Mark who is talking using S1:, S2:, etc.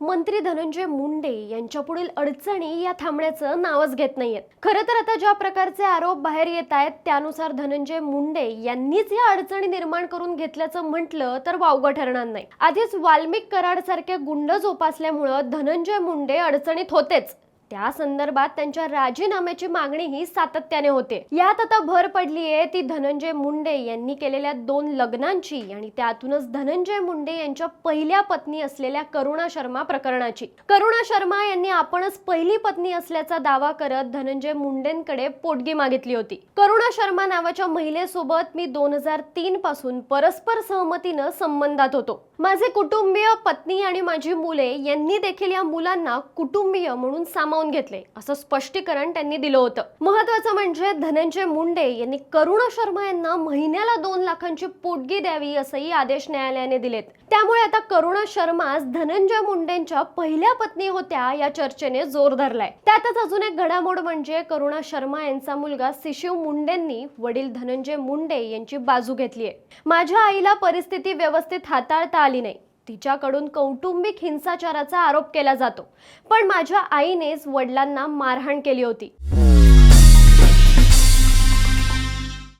S1: मंत्री धनंजय मुंडे यांच्या पुढील अडचणी या थांबण्याचं नावच घेत नाहीयेत. खरं तर आता ज्या प्रकारचे आरोप बाहेर येत आहेत त्यानुसार धनंजय मुंडे यांनीच या अडचणी निर्माण करून घेतल्याचं म्हटलं तर वावगं ठरणार नाही. आधीच वाल्मिक कराड सारखे गुंड जोपासल्यामुळं धनंजय मुंडे अडचणीत होतेच. त्या संदर्भात त्यांच्या राजीनाम्याची मागणीही सातत्याने होते. यात आता भर पडली आहे ती धनंजय मुंडे यांनी केलेल्या दोन लग्नांची आणि त्यातूनच धनंजय मुंडे यांच्या पहिल्या पत्नी असलेल्या करुणा शर्मा प्रकरणाची. करुणा शर्मा यांनी आपणच पहिली पत्नी असल्याचा दावा करत धनंजय मुंडेंकडे पोटगी मागितली होती. करुणा शर्मा नावाच्या महिलेसोबत मी दोन हजार तीन पासून परस्पर सहमतीनं संबंधात होतो. माझे कुटुंबीय पत्नी आणि माझी मुले यांनी देखील या मुलांना कुटुंबीय म्हणून सामावून घेतले. असं स्पष्टीकरण त्यांनी दिलं होतं. महत्वाचं म्हणजे धनंजय मुंडे यांनी करुणा शर्मा यांना महिन्याला दोन लाखांची पोटगी द्यावी असंही आदेश न्यायालयाने दिलेत. त्यामुळे आता करुणा शर्मा धनंजय मुंडेंच्या पहिल्या पत्नी होत्या या चर्चेने जोर धरलाय. त्यातच अजून एक घडामोड म्हणजे करुणा शर्मा यांचा मुलगा शिशिव मुंडेंनी वडील धनंजय मुंडे यांची बाजू घेतली आहे माझ्या आईला परिस्थिती व्यवस्थित हाताळता आली नाही. तिच्याकडून कौटुंबिक हिंसाचाराचा आरोप केला जातो. पण माझ्या आईनेच वडिलांना मारहाण केली होती.